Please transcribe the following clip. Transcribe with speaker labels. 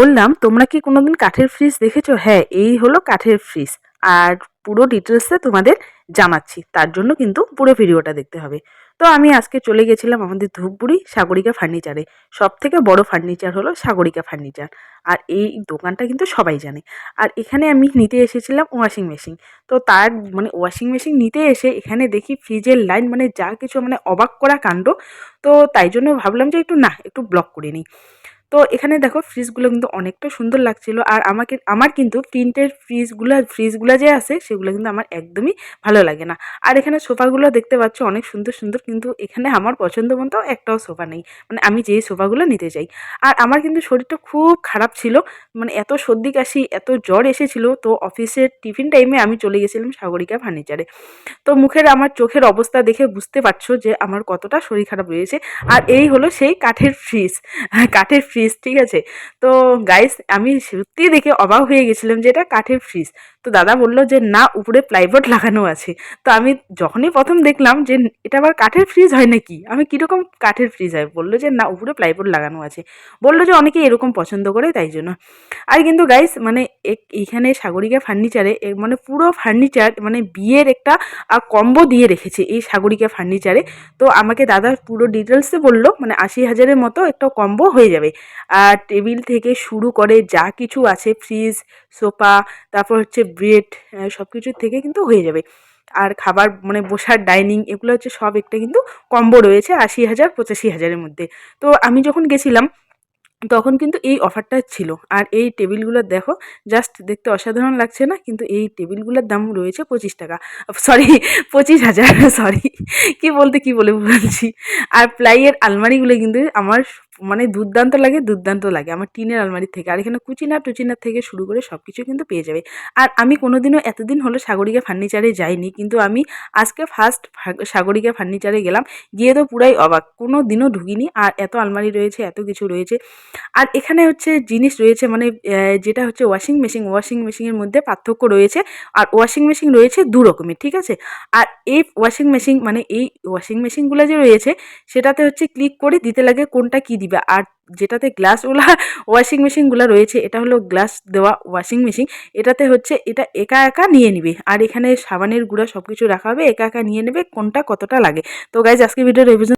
Speaker 1: বললাম, তোমরা কি কোনোদিন কাঠের ফ্রিজ দেখেছ? হ্যাঁ এই হলো কাঠের ফ্রিজ আর পুরো ডিটেলসে তোমাদের জানাচ্ছি। তার জন্য কিন্তু পুরো ভিডিওটা দেখতে হবে। তো আমি আজকে চলে গেছিলাম আমাদের ধূপগুড়ি সাগরিকা ফার্নিচারে সব থেকে বড় ফার্নিচার হলো সাগরিকা ফার্নিচার আর এই দোকানটা কিন্তু সবাই জানে। আর এখানে আমি নিতে এসেছিলাম ওয়াশিং মেশিন তো তার মানে ওয়াশিং মেশিন নিতে এসে এখানে দেখি ফ্রিজের লাইন মানে যা কিছু মানে অবাক করা কাণ্ড। তো তাই জন্য ভাবলাম যে একটু না, একটু ব্লক করে নিই। তো এখানে দেখো ফ্রিজগুলো কিন্তু অনেকটা সুন্দর লাগছিল। আর আমাকে, আমার কিন্তু প্রিন্টের ফ্রিজগুলো ফ্রিজগুলো যে আছে, সেগুলো কিন্তু আমার একদমই ভালো লাগে না। আর এখানে সোফাগুলো দেখতে পাচ্ছ, অনেক সুন্দর সুন্দর, কিন্তু এখানে আমার পছন্দ মতো একটাও সোফা নেই। মানে আমি যেই সোফাগুলো নিতে চাই। আর আমার কিন্তু শরীরটা খুব খারাপ ছিল। মানে এত সর্দি কাশি, এত জ্বর এসেছিল। তো অফিসের টিফিন টাইমে আমি চলে গেছিলাম সাগরিকা ফার্নিচারে তো মুখের, আমার চোখের অবস্থা দেখে বুঝতে পারছ যে আমার কতটা শরীর খারাপ রয়েছে। আর এই হলো সেই কাঠের ফ্রিজ কাঠের ফ্রিজ ঠিক আছে? তো গাইস আমি সত্যিই দেখে অবাক হয়ে গেছিলাম যে এটা কাঠের ফ্রিজ তো দাদা বলল যে, না, উপরে প্লাইবোর্ড লাগানো আছে। তো আমি যখনই প্রথম দেখলাম যে, এটা আবার কাঠের ফ্রিজ হয় নাকি? আমি কীরকম কাঠের ফ্রিজ হয়? বলল যে, না, উপরে প্লাইবোর্ড লাগানো আছে। বলল যে অনেকে এরকম পছন্দ করে, তাই জন্য। আর কিন্তু গাইস মানে এইখানে সাগরিকা ফার্নিচারে মানে পুরো ফার্নিচার মানে বিয়ের একটা কম্বো দিয়ে রেখেছে এই সাগরিকা ফার্নিচারে তো আমাকে দাদা পুরো ডিটেলসে বলল মানে আশি হাজারের মতো একটা কম্বো হয়ে যাবে। আর টেবিল থেকে শুরু করে যা কিছু আছে, ফ্রিজ, সোফা, তারপর হচ্ছে ব্রেড সব কিছুর থেকে কিন্তু হয়ে যাবে। আর খাবার মানে বসার, ডাইনিং এগুলো হচ্ছে সব একটা কিন্তু কম্বো রয়েছে আশি হাজার, পঁচাশি হাজারের মধ্যে। তো আমি যখন গেছিলাম, তখন কিন্তু এই অফারটা ছিল। আর এই টেবিলগুলো দেখো, জাস্ট দেখতে অসাধারণ লাগছে না? কিন্তু এই টেবিলগুলোর দাম রয়েছে পঁচিশ টাকা। সরি, পঁচিশ হাজার, সরি। কি বলতে কি বলে বলছি? আর প্লাইয়ের আলমারিগুলো কিন্তু আমার মানে দুর্দান্ত লাগে দুর্দান্ত লাগে আমার টিনের আলমারির থেকে। আর এখানে কুচিনা টুচিনার থেকে শুরু করে সব কিছু কিন্তু পেয়ে যাবে। আর আমি কোনোদিনও এতদিন হলো সাগরিকা ফার্নিচারে যাইনি, কিন্তু আমি আজকে ফার্স্ট সাগরিকা ফার্নিচারে গেলাম, গিয়ে তো পুরাই অবাক। কোনো দিনও ঢুকিনি, আর এত আলমারি রয়েছে, এত কিছু রয়েছে। আর এখানে হচ্ছে জিনিস রয়েছে মানে যেটা হচ্ছে ওয়াশিং মেশিন ওয়াশিং মেশিনের মধ্যে পার্থক্য রয়েছে। আর ওয়াশিং মেশিন রয়েছে দু রকমের, ঠিক আছে? আর এই ওয়াশিং মেশিন মানে এই ওয়াশিং মেশিনগুলো যে রয়েছে, সেটাতে হচ্ছে ক্লিক করে দিতে লাগে কোনটা কি দিবে। আর যেটাতে গ্লাসওয়ালা ওয়াশিং মেশিনগুলো রয়েছে, এটা হলো গ্লাস দেওয়া ওয়াশিং মেশিন এটাতে হচ্ছে এটা একা একা নিয়ে নিবে। আর এখানে সাবানের গুঁড়া সব কিছু রাখা হবে, একা একা নিয়ে নেবে, কোনটা কতটা লাগে। তো গাইজ আজকে ভিডিও রিভিশন